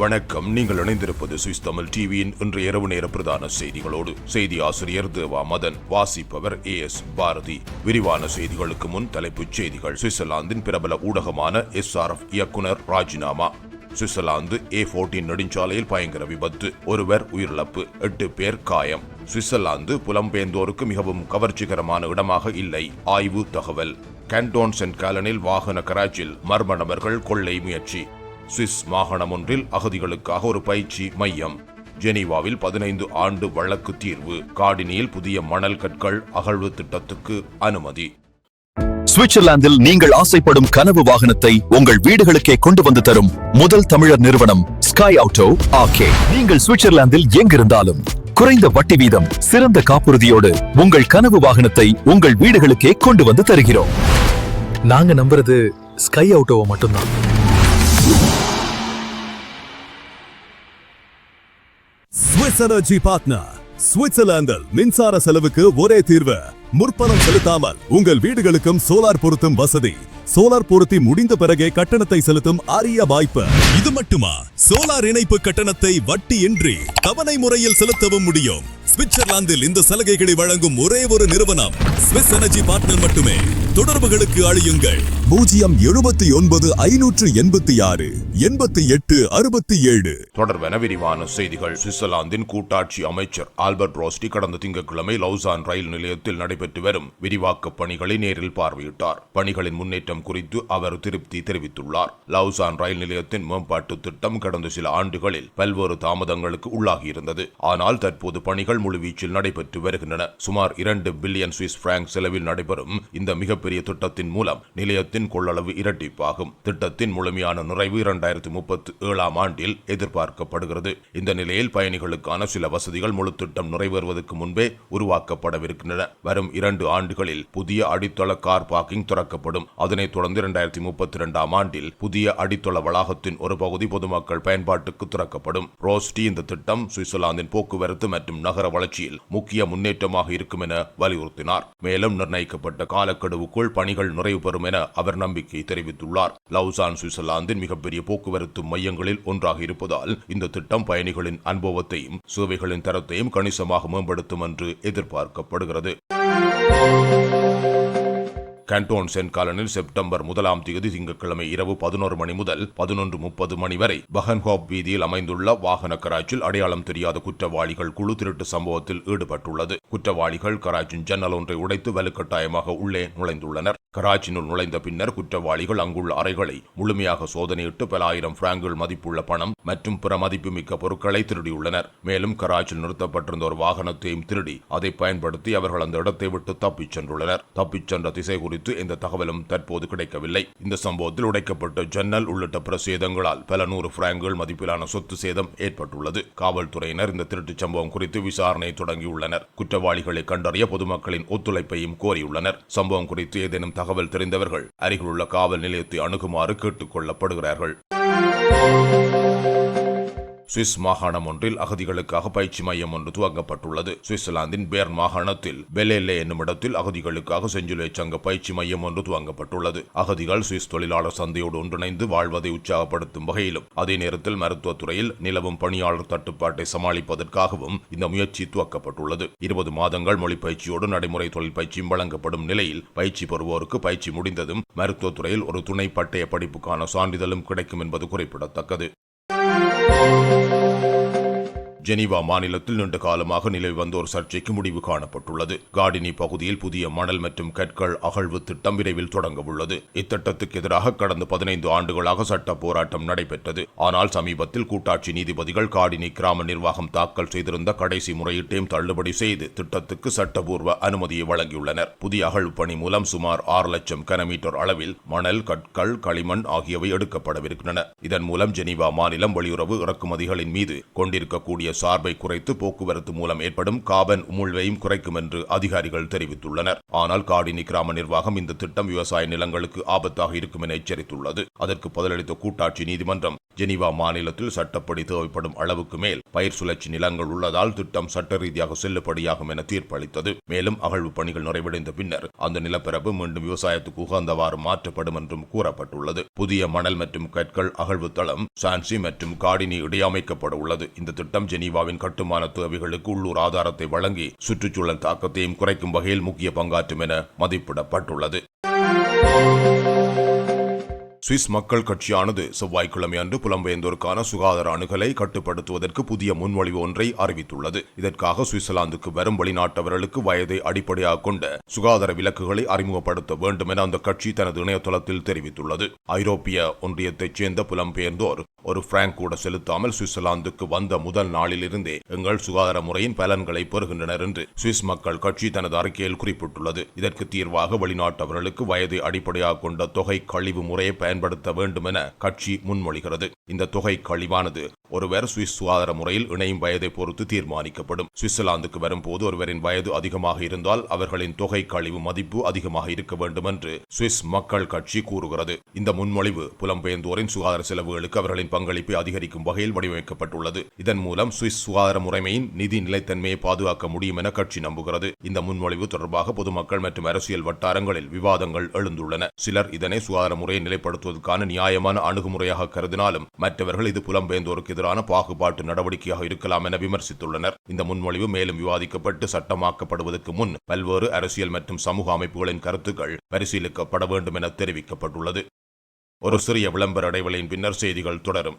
வணக்கம். நீங்கள் இணைந்திருப்பது சுவிஸ் தமிழ் டிவியின் இன்று இரவு நேர பிரதான செய்திகளோடு செய்தி ஆசிரியர் தேவா மதன் வாசிப்பவர் ஏ எஸ் பாரதி. விரிவான செய்திகளுக்கு முன் தலைப்புச் செய்திகள். சுவிட்சர்லாந்தின் பிரபல ஊடகமான எஸ்ஆர்எஃப் இயக்குனர் ராஜினாமா. சுவிட்சர்லாந்து ஏ போர்டீன் நெடுஞ்சாலையில் பயங்கர விபத்து. ஒருவர் உயிரிழப்பு எட்டு பேர் காயம். சுவிட்சர்லாந்து புலம்பெயர்ந்தோருக்கு மிகவும் கவர்ச்சிகரமான இடமாக இல்லை. ஆய்வு தகவல். கேண்டோன் சென்ட் காலனில் வாகன கராச்சில் மர்ம நபர்கள் கொள்ளை முயற்சி. சுவிஸ் மாகாணம் ஒன்றில் அகதிகளுக்காக ஒரு பயிற்சி மையம். ஜெனீவாவில் பதினைந்து ஆண்டு வழக்கு தீர்வு. காடினியில் புதிய மணல் கற்கள் அகழ்வு திட்டத்துக்கு அனுமதி. சுவிட்சர்லாந்தில் நீங்கள் ஆசைப்படும் கனவு வாகனத்தை உங்கள் வீடுகளுக்கே கொண்டு வந்து தரும் முதல் தமிழர் நிறுவனம் ஸ்கை ஆட்டோ ஆகே நீங்கள் சுவிட்சர்லாந்தில் எங்கிருந்தாலும் குறைந்த வட்டி வீதம் சிறந்த காப்புறுதியோடு உங்கள் கனவு வாகனத்தை உங்கள் வீடுகளுக்கே கொண்டு வந்து தருகிறோம். நாங்க நம்புறது ஸ்கை ஆட்டோவை மட்டும்தான். ஸ்விஸ் பார்ட்னர் சுவிட்சர்லாந்தில் மின்சார செலவுக்கு ஒரே தீர்வு. முற்பணம் செலுத்தாமல் உங்கள் வீடுகளுக்கும் சோலார் பொருத்தும் வசதி. சோலார் பொருத்தி முடிந்த பிறகே கட்டணத்தை செலுத்தும் அரிய வாய்ப்பு. இது மட்டுமா? சோலார் இணைப்பு கட்டணத்தை வட்டியின்றி தவணை முறையில் செலுத்தவும் முடியும். சுவிட்சர்லாந்தில் இந்த சலுகைகளை வழங்கும் ஒரே ஒரு நிறுவனம் ஸ்விஸ் எனர்ஜி பார்ட்னர் மட்டுமே. தொடர்புகளுக்கு அழியுங்கள். பூஜ்ஜியம் எழுபத்தி ஒன்பது ஐநூற்று எண்பத்தி ஆறு எண்பத்தி எட்டு அறுபத்தி ஏழு. தொடர்பென விரிவான செய்திகள். சுவிட்சர்லாந்தின் கூட்டாட்சி அமைச்சர் ஆல்பர்ட் ரோஸ்டி கடந்த திங்கட்கிழமை லவுசான் ரயில் நிலையத்தில் நடைபெற்று வரும் விரிவாக்க பணிகளை நேரில் பார்வையிட்டார். பணிகளின் முன்னேற்றம் குறித்து அவர் திருப்தி தெரிவித்துள்ளார். லவுசான் ரயில் நிலையத்தின் மேம்பாட்டு திட்டம் கடந்த சில ஆண்டுகளில் பல்வேறு தாமதங்களுக்கு உள்ளாகியிருந்தது. ஆனால் தற்போது பணிகள் முழுவீச்சில் நடைபெற்று வருகின்றன. சுமார் இரண்டு பில்லியன் சுவிஸ் பிராங்க் செலவில் நடைபெறும் இந்த மிகப்பெரிய திட்டத்தின் மூலம் நிலையத்தின் கொள்ளளவு இரட்டிப்பாகும். திட்டத்தின் முழுமையான நிறைவு இரண்டாயிரத்தி முப்பத்தி ஏழாம் ஆண்டில் எதிர்பார்க்கப்படுகிறது. இந்த நிலையில் பயணிகளுக்கான சில வசதிகள் முழு திட்டம் நிறைவேறுவதற்கு முன்பே உருவாக்கப்படவிருக்கின்றன. வரும் இரண்டு ஆண்டுகளில் புதிய அடித்தள கார் பார்க்கிங் திறக்கப்படும். அதனைத் தொடர்ந்து இரண்டாயிரத்தி முப்பத்தி இரண்டாம் ஆண்டில் புதிய அடித்தள வளாகத்தின் ஒரு பகுதி பொதுமக்கள் பயன்பாட்டுக்கு திறக்கப்படும். ரோஸ்டி இந்த திட்டம் சுவிட்சர்லாந்தின் போக்குவரத்து மற்றும் நகர வளர்ச்சியில் முக்கிய முன்னேற்றமாக இருக்கும் என வலியுறுத்தினார். மேலும் நிர்ணயிக்கப்பட்ட காலக்கெடுவுக்குள் பணிகள் நிறைவு பெறும் என அவர் நம்பிக்கை தெரிவித்துள்ளார். லவுசான் சுவிட்சர்லாந்தின் மிகப்பெரிய போக்குவரத்து மையங்களில் ஒன்றாக இருப்பதால் இந்த திட்டம் பயணிகளின் அனுபவத்தையும் சேவைகளின் தரத்தையும் கணிசமாக மேம்படுத்தும் என்று எதிர்பார்க்கப்படுகிறது. கேண்டோன் சென் காலனில் செப்டம்பர் முதலாம் தேதி திங்கட்கிழமை இரவு பதினோரு மணி முதல் பதினொன்று முப்பது மணி வரை பஹன்ஹாப் வீதியில் அமைந்துள்ள வாகன கராச்சில் அடையாளம் தெரியாத குற்றவாளிகள் குழு திருட்டு சம்பவத்தில் ஈடுபட்டுள்ளது. குற்றவாளிகள் கராச்சின் ஜன்னல் ஒன்றை உடைத்து வலுக்கட்டாயமாக உள்ளே நுழைந்துள்ளனர். கராச்சினுள் நுழைந்த பின்னர் குற்றவாளிகள் அங்குள்ள அறைகளை முழுமையாக சோதனையிட்டு பல ஆயிரம் பிராங்குகள் மதிப்புள்ள பணம் மற்றும் பிற மதிப்புமிக்க பொருட்களை திருடியுள்ளனர். மேலும் கராச்சியில் நிறுத்தப்பட்டிருந்த ஒரு வாகனத்தையும் திருடி அதை பயன்படுத்தி அவர்கள் அந்த இடத்தை விட்டு தப்பிச் சென்றுள்ளனர். தப்பிச் சென்ற திசை குறித்து எந்த தகவலும் தற்போது கிடைக்கவில்லை. இந்த சம்பவத்தில் உடைக்கப்பட்ட ஜன்னல் உள்ளிட்ட பிற சேதங்களால் பல நூறு பிராங்குகள் மதிப்பிலான சொத்து சேதம் ஏற்பட்டுள்ளது. காவல்துறையினர் இந்த திருட்டுச் சம்பவம் குறித்து விசாரணை தொடங்கியுள்ளனர். குற்றவாளிகளை கண்டறிய பொதுமக்களின் ஒத்துழைப்பையும் கோரியுள்ளனர். சம்பவம் குறித்து ஏதேனும் தகவல் தெரிந்தவர்கள் அருகிலுள்ள காவல் நிலையத்தை அணுகுமாறு கேட்டுக் கொள்ளப்படுகிறார்கள். சுவிஸ் மாகாணம் ஒன்றில் அகதிகளுக்காக பயிற்சி மையம் ஒன்று துவங்கப்பட்டுள்ளது. சுவிட்சர்லாந்தின் பேர்ன் மாகாணத்தில் பெலேலே என்னும் இடத்தில் அகதிகளுக்காக செஞ்சிலுவை சங்க பயிற்சி மையம் ஒன்று துவங்கப்பட்டுள்ளது. அகதிகள் சுவிஸ் தொழிலாளர் சந்தையோடு ஒன்றிணைந்து வாழ்வதை உற்சாகப்படுத்தும் வகையிலும் அதே நேரத்தில் மருத்துவத்துறையில் நிலவும் பணியாளர் தட்டுப்பாட்டை சமாளிப்பதற்காகவும் இந்த முயற்சி துவக்கப்பட்டுள்ளது. இருபது மாதங்கள் மொழி பயிற்சியோடு நடைமுறை தொழில் பயிற்சியும் வழங்கப்படும் நிலையில் பயிற்சி பெறுவோருக்கு பயிற்சி முடிந்ததும் மருத்துவத்துறையில் ஒரு துணை பட்டய படிப்புக்கான சான்றிதழும் கிடைக்கும் என்பது குறிப்பிடத்தக்கது. ஜெனீவா மாநிலத்தில் நீண்ட காலமாக நிலவி வந்த ஒரு சர்ச்சைக்கு முடிவு காணப்பட்டுள்ளது. காடினி பகுதியில் புதிய மணல் மற்றும் கற்கள் அகழ்வு திட்டம் விரைவில் தொடங்க உள்ளது. இத்திட்டத்துக்கு எதிராக கடந்த பதினைந்து ஆண்டுகளாக சட்ட போராட்டம் நடைபெற்றது. ஆனால் சமீபத்தில் கூட்டாட்சி நீதிபதிகள் காடினி கிராம நிர்வாகம் தாக்கல் செய்திருந்த கடைசி முறையீட்டையும் தள்ளுபடி செய்து திட்டத்துக்கு சட்டபூர்வ அனுமதியை வழங்கியுள்ளனர். புதிய அகழ்வு பணி மூலம் சுமார் ஆறு லட்சம் கனமீட்டர் அளவில் மணல் கற்கள் களிமண் ஆகியவை எடுக்கப்படவிருக்கின்றன. இதன் மூலம் ஜெனீவா மாநிலம் வெளியுறவு இறக்குமதிகளின் மீது கொண்டிருக்கக்கூடிய சார்பை குறைத்து போக்குவரத்து மூலம் ஏற்படும் காபன் உமிழ்வையும் குறைக்கும் என்று அதிகாரிகள் தெரிவித்துள்ளனர். ஆனால் காடினி கிராம நிர்வாகம் இந்த திட்டம் விவசாய நிலங்களுக்கு ஆபத்தாக இருக்கும் என எச்சரித்துள்ளது. அதற்கு பதிலளித்த கூட்டாட்சி நீதிமன்றம் ஜெனீவா மாநிலத்தில் சட்டப்படி தேவைப்படும் அளவுக்கு மேல் பயிர் சுழற்சி நிலங்கள் உள்ளதால் திட்டம் சட்ட ரீதியாக செல்லுபடியாகும் என தீர்ப்பளித்தது. மேலும் அகழ்வு பணிகள் நிறைவடைந்த பின்னர் அந்த நிலப்பரப்பு மீண்டும் விவசாயத்துக்கு உகந்தவாறு மாற்றப்படும் என்றும் கூறப்பட்டுள்ளது. புதிய மணல் மற்றும் கற்கள் அகழ்வு தளம் சான்சி மற்றும் காடினி இடையமைக்கப்பட உள்ளது. இந்த திட்டம் ஜெனீவாவின் கட்டுமான தேவைகளுக்கு உள்ளூர் ஆதாரத்தை வழங்கி சுற்றுச்சூழல் தாக்கத்தையும் குறைக்கும் வகையில் முக்கிய பங்காற்றும் என மதிப்பிடப்பட்டுள்ளது. சுவிஸ் மக்கள் கட்சியானது செவ்வாய்க்கிழமை அன்று புலம்பெயர்ந்தோருக்கான சுகாதார அணுகலை கட்டுப்படுத்துவதற்கு புதிய முன்மொழிவு ஒன்றை அறிவித்துள்ளது. இதற்காக சுவிட்சர்லாந்துக்கு வரும் வெளிநாட்டவர்களுக்கு வயதை அடிப்படையாக கொண்ட சுகாதார விலக்குகளை அறிமுகப்படுத்த வேண்டும் என அந்த கட்சி தனது இணையதளத்தில் தெரிவித்துள்ளது. ஐரோப்பிய ஒன்றியத்தைச் சேர்ந்த புலம்பெயர்ந்தோர் ஒரு பிராங்க் கூட செலுத்தாமல் சுவிட்சர்லாந்துக்கு வந்த முதல் நாளிலிருந்தே எங்கள் சுகாதார முறையின் பலன்களை பெறுகின்றனர் என்று சுவிஸ் மக்கள் கட்சி தனது அறிக்கையில் குறிப்பிட்டுள்ளது. இதற்கு தீர்வாக வெளிநாட்டவர்களுக்கு வயதை அடிப்படையாக கொண்ட தொகை கழிவு முறையை பயன்படுத்த வேண்டும் என கட்சி முன்மொழிகிறது. இந்த தொகை கழிவானது ஒருவர் சுவிஸ் சுகாதார முறையில் இணையும் வயதை பொறுத்து தீர்மானிக்கப்படும். சுவிட்சர்லாந்துக்கு வரும்போது ஒருவரின் வயது அதிகமாக இருந்தால் அவர்களின் தொகை கழிவு மதிப்பு அதிகமாக இருக்க வேண்டும் என்று சுவிஸ் மக்கள் கட்சி கூறுகிறது. இந்த முன்மொழிவு புலம்பெயர்ந்தோரின் சுகாதார செலவுகளுக்கு அவர்களின் பங்களிப்பை அதிகரிக்கும் வகையில் வடிவமைக்கப்பட்டுள்ளது. இதன் மூலம் சுவிஸ் சுகாதார முறைமையின் நிதி நிலைத்தன்மையை பாதுகாக்க முடியும் என கட்சி நம்புகிறது. இந்த முன்மொழிவு தொடர்பாக பொதுமக்கள் மற்றும் அரசியல் வட்டாரங்களில் விவாதங்கள் எழுந்துள்ளன. சிலர் இதனை சுகாதார முறையை நிலைப்படுத்துவதற்கான நியாயமான அணுகுமுறையாக கருதினாலும் மற்றவர்கள் இது புலம்பெயர்ந்தோருக்கு எதிரான பாகுபாட்டு நடவடிக்கையாக இருக்கலாம் என விமர்சித்துள்ளனர். இந்த முன்மொழிவு மேலும் விவாதிக்கப்பட்டு சட்டமாக்கப்படுவதற்கு முன் பல்வேறு அரசியல் மற்றும் சமூக அமைப்புகளின் கருத்துக்கள் பரிசீலிக்கப்பட வேண்டும் என தெரிவிக்கப்பட்டுள்ளது. ஒரு சிறிய விளம்பர இடைவெளியின் பின்னர் செய்திகள் தொடரும்.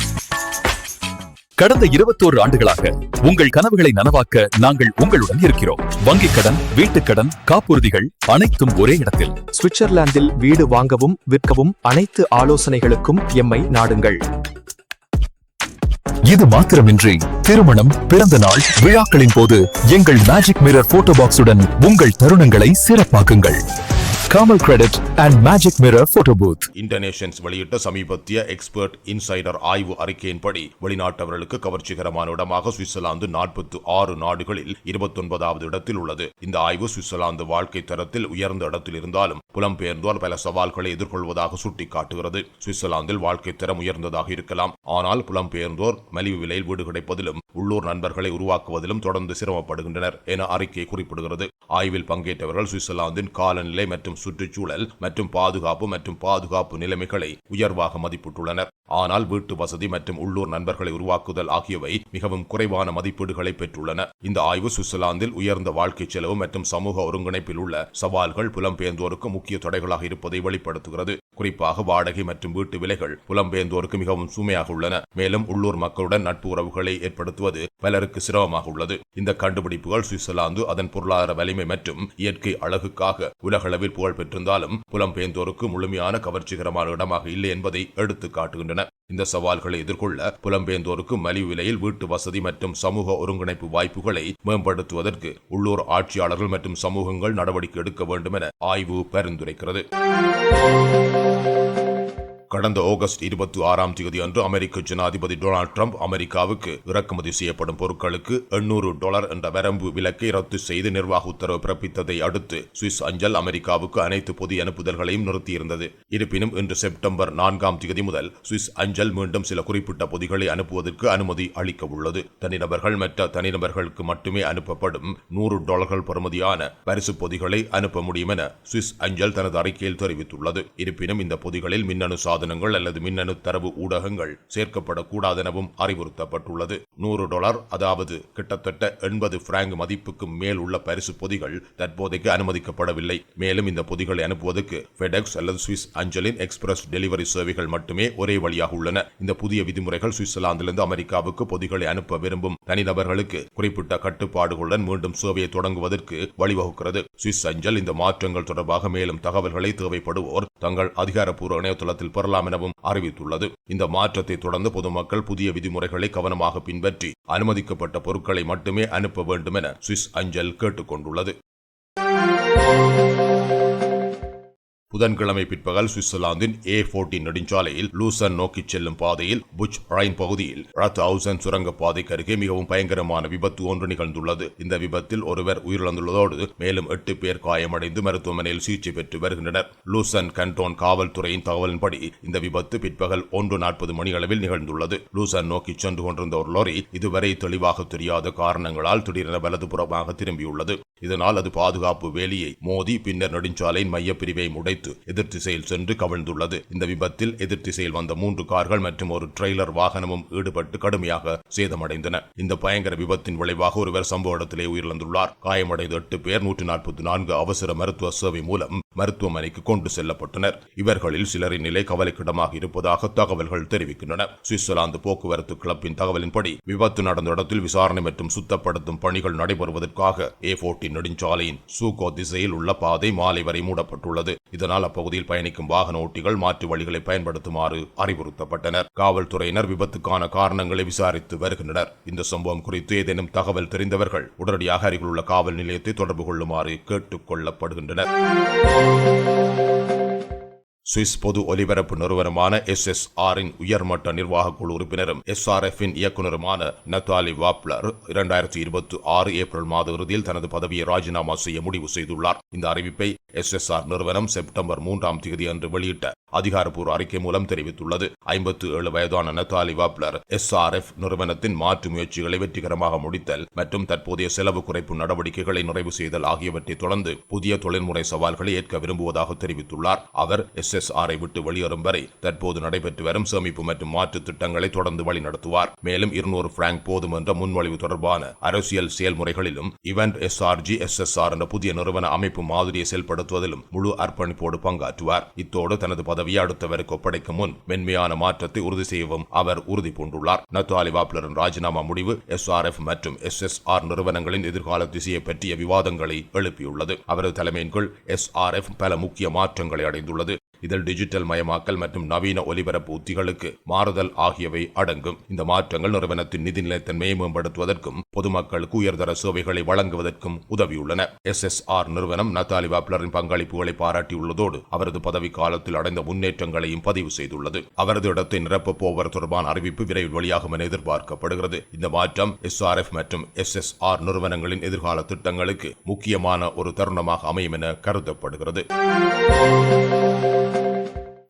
கடந்த இருபத்தோரு ஆண்டுகளாக உங்கள் கனவுகளை நனவாக்க நாங்கள் உங்களுடன் இருக்கிறோம். வங்கிக் கடன் வீட்டுக் கடன் காப்புறுதிகள் அனைத்தும் ஒரே இடத்தில். சுவிட்சர்லாந்தில் வீடு வாங்கவும் விற்கவும் அனைத்து ஆலோசனைகளுக்கும் எம்மை நாடுங்கள். இது மாத்திரமின்றி திருமணம் பிறந்த நாள் விழாக்களின் போது எங்கள் மேஜிக் மிரர் போட்டோ பாக்ஸுடன் உங்கள் தருணங்களை சிறப்பாக்குங்கள். காமல் credit and magic mirror photo booth international வெளியிட்ட சமீபத்திய எக்ஸ்பர்ட் இன்சைடர் ஆய்வு அறிக்கையின்படி வெளிநாட்டவர்களுக்கு கவர்ச்சிகரமான இடமாக சுவிட்சர்லாந்து நாற்பத்தி ஆறு நாடுகளில் இருபத்தொன்பதாவது இடத்தில் உள்ளது. இந்த ஆய்வு சுவிட்சர்லாந்து வாழ்க்கை தரத்தில் உயர்ந்த இடத்தில் இருந்தாலும் புலம்பெயர்ந்தோர் பல சவால்களை எதிர்கொள்வதாக சுட்டிக்காட்டுகிறது. சுவிட்சர்லாந்தில் வாழ்க்கை தரம் உயர்ந்ததாக இருக்கலாம். ஆனால் புலம்பெயர்ந்தோர் மலிவு விலையில் வீடு கிடைப்பதிலும் உள்ளூர் நண்பர்களை உருவாக்குவதிலும் தொடர்ந்து சிரமப்படுகின்றனர் என அறிக்கை குறிப்பிடுகிறது. ஆய்வில் பங்கேற்றவர்கள் சுவிட்சர்லாந்தின் காலநிலை மற்றும் சுற்றுச்சூழல் மற்றும் பாதுகாப்பு மற்றும் பாதுகாப்பு நிலைமைகளை உயர்வாக மதிப்பிட்டுள்ளனர். ஆனால் வீட்டு வசதி மற்றும் உள்ளூர் நண்பர்களை உருவாக்குதல் ஆகியவை மிகவும் குறைவான மதிப்பீடுகளை பெற்றுள்ளன. இந்த ஆய்வு சுவிட்சர்லாந்தில் உயர்ந்த வாழ்க்கை செலவு மற்றும் சமூக ஒருங்கிணைப்பில் உள்ள சவால்கள் புலம்பெயர்ந்தோருக்கு முக்கிய தடைகளாக இருப்பதை வெளிப்படுத்துகிறது. குறிப்பாக வாடகை மற்றும் வீட்டு விலைகள் புலம்பெயர்ந்தோருக்கு மிகவும் சுமையாக உள்ளன. மேலும் உள்ளூர் மக்களுடன் நட்பு உறவுகளை ஏற்படுத்துவது பலருக்கு சிரமமாக உள்ளது. இந்த கண்டுபிடிப்புகள் சுவிட்சர்லாந்து அதன் பொருளாதார வலிமை மற்றும் இயற்கை அழகுக்காக உலகளவில் புகழ் பெற்றிருந்தாலும் புலம்பெயர்ந்தோருக்கு முழுமையான கவர்ச்சிகரமான இடமாக இல்லை என்பதை எடுத்து காட்டுகின்றன. இந்த சவால்களை எதிர்கொள்ள புலம்பெயர்ந்தோருக்கு மலிவு விலையில் வீட்டு வசதி மற்றும் சமூக ஒருங்கிணைப்பு வாய்ப்புகளை மேம்படுத்துவதற்கு உள்ளூர் ஆட்சியாளர்கள் மற்றும் சமூகங்கள் நடவடிக்கை எடுக்க வேண்டும் என ஆய்வு பரிந்துரைக்கிறது. கடந்த ஆகஸ்ட் இருபத்தி ஆறாம் தேதி அன்று அமெரிக்க ஜனாதிபதி டொனால்ட் ட்ரம்ப் அமெரிக்காவுக்கு இறக்குமதி செய்யப்படும் பொருட்களுக்கு எண்ணூறு டாலர் என்ற வரம்பு விலக்கை ரத்து செய்து நிர்வாக உத்தரவு பிறப்பித்ததை அடுத்து சுவிஸ் அஞ்சல் அமெரிக்காவுக்கு அனைத்து பொது அனுப்புதல்களையும் நிறுத்தியிருந்தது. இருப்பினும் இன்று செப்டம்பர் நான்காம் தேதி முதல் சுவிஸ் அஞ்சல் மீண்டும் சில குறிப்பிட்ட பொதிகளை அனுப்புவதற்கு அனுமதி அளிக்க உள்ளது தனிநபர்கள் மற்ற தனிநபர்களுக்கு மட்டுமே அனுப்பப்படும் நூறு டாலர்கள் பெறுமதியான பரிசு பொதிகளை அனுப்ப முடியும் என சுவிஸ் அஞ்சல் தனது அறிக்கையில் தெரிவித்துள்ளது. இருப்பினும் இந்த பொதிகளில் மின்னணு சாதன சாதனங்கள் அல்லது மின்னணு தரவு ஊடகங்கள் சேர்க்கப்படக்கூடாதெனவும் அறிவுறுத்தப்பட்டுள்ளது. நூறு டாலர் அதாவது கிட்டத்தட்ட எண்பது பிராங்க் மதிப்புக்கு மேல் உள்ள பரிசு பொதிகள் தற்போதைக்கு அனுமதிக்கப்படவில்லை. மேலும் இந்த பொதிகளை அனுப்புவதற்கு ஃபெடெக்ஸ் அல்லது சுவிஸ் அஞ்சலின் எக்ஸ்பிரஸ் டெலிவரி சேவைகள் மட்டுமே ஒரே வழியாக உள்ளன. இந்த புதிய விதிமுறைகள் சுவிட்சர்லாந்திலிருந்து அமெரிக்காவுக்கு பொதிகளை அனுப்ப விரும்பும் தனிநபர்களுக்கு குறிப்பிட்ட கட்டுப்பாடுகளுடன் மீண்டும் சேவையை தொடங்குவதற்கு வழிவகுக்கிறது. சுவிஸ் அஞ்சல் இந்த மாற்றங்கள் தொடர்பாக மேலும் தகவல்களை தேவைப்படுவோர் தங்கள் அதிகாரப்பூர்வ இணையதளத்தில் பெறலாம். எனவும் அறிவித்துள்ளது. இந்த மாற்றத்தை தொடர்ந்து பொதுமக்கள் புதிய விதிமுறைகளை கவனமாக பின்பற்றி அனுமதிக்கப்பட்ட பொருட்களை மட்டுமே அனுப்ப வேண்டும் என சுவிஸ் அஞ்சல் கேட்டுக்கொண்டுள்ளது. புதன்கிழமை பிற்பகல் சுவிட்சர்லாந்தின் ஏ போர்டின் நெடுஞ்சாலையில் லூசன் நோக்கிச் செல்லும் பாதையில் புச் ரைன் பகுதியில் ரத் ஹவுசன் சுரங்க பாதைக்கு அருகே மிகவும் பயங்கரமான விபத்து ஒன்று நிகழ்ந்துள்ளது. இந்த விபத்தில் ஒருவர் உயிரிழந்துள்ளதோடு மேலும் எட்டு பேர் காயமடைந்து மருத்துவமனையில் சிகிச்சை பெற்று வருகின்றனர். லூசன் கண்டோன் காவல்துறையின் தகவலின்படி இந்த விபத்து பிற்பகல் ஒன்று நாற்பது மணி அளவில் நிகழ்ந்துள்ளது. லூசன் நோக்கி சென்று கொண்டிருந்த ஒரு லாரி இதுவரை தெளிவாக தெரியாத காரணங்களால் திடீரென வலதுபுறமாக திரும்பியுள்ளது. இதனால் அது பாதுகாப்பு வேலியை மோதி பின்னர் நெடுஞ்சாலையின் மையப்பிரிவை முடை எதிர் எதிர்த்திசையில் சென்று கவிழ்ந்துள்ளது. இந்த விபத்தில் எதிர்த்திசையில் வந்த மூன்று கார்கள் மற்றும் ஒரு ட்ரெய்லர் வாகனமும் ஈடுபட்டு கடுமையாக சேதமடைந்தன. இந்த பயங்கர விபத்தின் விளைவாக ஒருவர் சம்பவ இடத்திலே உயிரிழந்துள்ளார். காயமடைந்த எட்டு பேர் நூற்றி நாற்பத்தி நான்கு அவசர மருத்துவ சேவை மூலம் மருத்துவமனைக்கு கொண்டு செல்லப்பட்டனர். இவர்களில் சிலரின் நிலை கவலைக்கிடமாக இருப்பதாக தகவல்கள் தெரிவிக்கின்றன. சுவிட்சர்லாந்து போக்குவரத்து கிளப்பின் தகவலின்படி விபத்து நடந்த இடத்தில் விசாரணை மற்றும் சுத்தப்படுத்தும் பணிகள் நடைபெறுவதற்காக ஏ போர்ட்டின் நெடுஞ்சாலையின் சூகோ திசையில் உள்ள பாதை மாலை வரை மூடப்பட்டுள்ளது. இதனால் அப்பகுதியில் பயணிக்கும் வாகன ஓட்டிகள் மாற்று வழிகளை பயன்படுத்துமாறு அறிவுறுத்தப்பட்டனர். காவல்துறையினர் விபத்துக்கான காரணங்களை விசாரித்து வருகின்றனர். இந்த சம்பவம் குறித்து ஏதேனும் தகவல் தெரிந்தவர்கள் உடனடியாக அருகிலுள்ள காவல் நிலையத்தை தொடர்பு கொள்ளுமாறு கேட்டுக் கொள்ளப்படுகின்றனர். சுவிஸ் பொது ஒலிபரப்பு நிறுவனமான எஸ் எஸ் ஆரின் உயர்மட்ட நிர்வாக குழு உறுப்பினரும் ஆர் இன் இயக்குநருமான நத்தாலி வாப்லர் இரண்டாயிரத்தி இருபத்தி ஆறு ஏப்ரல் மாத இறுதியில் தனது பதவியை ராஜினாமா செய்ய முடிவு செய்துள்ளார். இந்த அறிவிப்பை எஸ் எஸ்ஆர் நிறுவனம் செப்டம்பர் மூன்றாம் தேதி அன்று வெளியிட்ட அதிகாரப்பூர்வ அறிக்கை மூலம் தெரிவித்துள்ளது. ஐம்பத்து ஏழு வயதான நத்தாலி வாப்லர் எஸ்ஆர்எஃப் நிறுவனத்தின் மாற்று முயற்சிகளை வெற்றிகரமாக முடித்தல் மற்றும் தற்போதைய செலவு குறைப்பு நடவடிக்கைகளை நிறைவு செய்தல் ஆகியவற்றை தொடர்ந்து புதிய தொழில்முறை சவால்களை ஏற்க விரும்புவதாக தெரிவித்துள்ளார். அவர் எஸ் எஸ்எஸ்ஆரை விட்டு வெளியேறும் வரை தற்போது நடைபெற்று வரும் சேமிப்பு மற்றும் மாற்று திட்டங்களை தொடர்ந்து வழிநடத்துவார். மேலும் இருநூறு பிராங்க் போதும் என்ற முன்மொழிவு தொடர்பான அரசியல் செயல்முறைகளிலும் இவெண்ட் எஸ்ஆர்ஜி எஸ்எஸ்ஆர் என்ற புதிய நிறுவன அமைப்பு மாதிரியை செயல்படுத்துவதிலும் முழு அர்ப்பணிப்போடு பங்காற்றுவார். இத்தோடு தனது பதவியை அடுத்தவருக்கு ஒப்படைக்கும் முன் மென்மையான மாற்றத்தை உறுதி செய்யவும் அவர் உறுதி பூண்டுள்ளார். நத்தாலி வாப்லரின் ராஜினாமா முடிவு எஸ்ஆர்எஃப் மற்றும் எஸ்எஸ்ஆர் நிறுவனங்களின் எதிர்கால திசையை பற்றிய விவாதங்களை எழுப்பியுள்ளது. அவரது தலைமையின் கீழ் எஸ்ஆர்எஃப் பல முக்கிய மாற்றங்களை அடைந்துள்ளது. இதில் டிஜிட்டல் மயமாக்கல் மற்றும் நவீன ஒலிபரப்பு உத்திகளுக்கு மாறுதல் ஆகியவை அடங்கும். இந்த மாற்றங்கள் நிறுவனத்தின் நிதி நிலைத்தன்மையை மேம்படுத்துவதற்கும் பொதுமக்களுக்கு உயர்தர சேவைகளை வழங்குவதற்கும் உதவியுள்ளன. எஸ் எஸ் ஆர் நிறுவனம் நத்தாலி வாப்லரின் பங்களிப்புகளை பாராட்டியுள்ளதோடு அவரது பதவி காலத்தில் அடைந்த முன்னேற்றங்களையும் பதிவு செய்துள்ளது. அவரது இடத்தை நிரப்பப் போவர் தொடர்பான அறிவிப்பு விரைவில் வெளியாகும் என எதிர்பார்க்கப்படுகிறது. இந்த மாற்றம் எஸ்ஆர்எஃப் மற்றும் எஸ் எஸ் ஆர் நிறுவனங்களின் எதிர்கால திட்டங்களுக்கு முக்கியமான ஒரு தருணமாக அமையும் என கருதப்படுகிறது.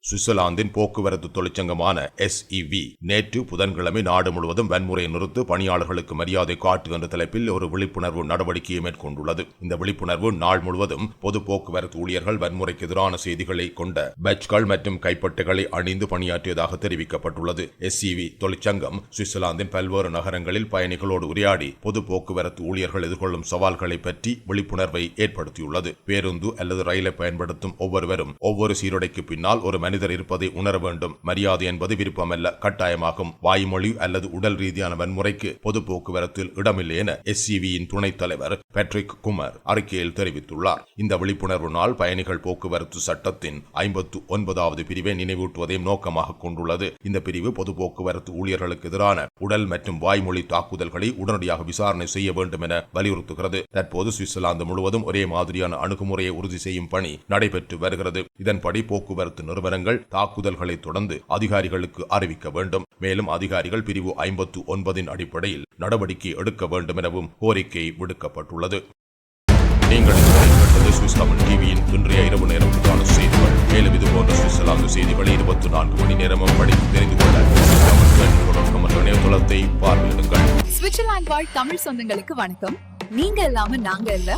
சுவிட்சர்லாந்தின் போக்குவரத்து தொழிற்சங்கமான எஸ்இவி நேற்று புதன்கிழமை நாடு முழுவதும் வன்முறையை நிறுத்து பணியாளர்களுக்கு மரியாதை காட்டு என்ற தலைப்பில் ஒரு விழிப்புணர்வு நடவடிக்கையை மேற்கொண்டுள்ளது. இந்த விழிப்புணர்வு நாள் முழுவதும் பொது போக்குவரத்து ஊழியர்கள் வன்முறைக்கு எதிரான செய்திகளை கொண்ட பேட்ச்கள் மற்றும் கைப்பட்டுகளை அணிந்து பணியாற்றியதாக தெரிவிக்கப்பட்டுள்ளது. எஸ்இவி தொழிற்சங்கம் சுவிட்சர்லாந்தின் பல்வேறு நகரங்களில் பயணிகளோடு உரையாடி பொது போக்குவரத்து ஊழியர்கள் எதிர்கொள்ளும் சவால்களை பற்றி விழிப்புணர்வை ஏற்படுத்தியுள்ளது. பேருந்து அல்லது ரயிலை பயன்படுத்தும் ஒவ்வொருவரும் ஒவ்வொரு சீருடைக்கு பின்னால் ஒரு மனித மனிதர் இருப்பதை உணர வேண்டும். மரியாதை என்பது விருப்பமல்ல. கட்டாயமாகும். வாய்மொழி அல்லது உடல் ரீதியான வன்முறைக்கு பொது போக்குவரத்தில் இடமில்லை என எஸ்சிவியின் துணைத் தலைவர் பேட்ரிக் குமர் அறிக்கையில் தெரிவித்துள்ளார். இந்த விழிப்புணர்வு நாள் பயணிகள் போக்குவரத்து சட்டத்தின் ஐம்பத்து ஒன்பதாவது பிரிவை நினைவூட்டுவதையும் நோக்கமாக கொண்டுள்ளது. இந்த பிரிவு பொது போக்குவரத்து ஊழியர்களுக்கு எதிரான உடல் மற்றும் வாய்மொழி தாக்குதல்களை உடனடியாக விசாரணை செய்ய வேண்டும் என வலியுறுத்துகிறது. தற்போது சுவிட்சர்லாந்து முழுவதும் ஒரே மாதிரியான அணுகுமுறையை உறுதி செய்யும் பணி நடைபெற்று வருகிறது. இதன்படி போக்குவரத்து நிறுவனங்கள் தாக்குதல்களை தொடர்ந்து அதிகாரிகளுக்கு அறிவிக்க வேண்டும். மேலும் அதிகாரிகள் பிரிவு ஐம்பத்து ஒன்பதின் அடிப்படையில் நடவடிக்கை எடுக்க வேண்டும் எனவும் கோரிக்கை விடுக்கப்பட்டுள்ளது. நீங்கள் சுவிஸ் தமிழ் டிவியின் இன்றைய இரவு நேரத்துக்கான செய்திகள். மேலும் இது போன்ற சுவிட்சர்லாந்து செய்திகளை இருபத்தி நான்கு மணி நேரமும் படித்து தெரிந்து கொள்ள இணையதளத்தை பார்வையிடுங்கள். சுவிட்சர்லாந்து வாழ் தமிழ் சொந்தங்களுக்கு வணக்கம். நீங்க இல்லாம நாங்க இல்ல.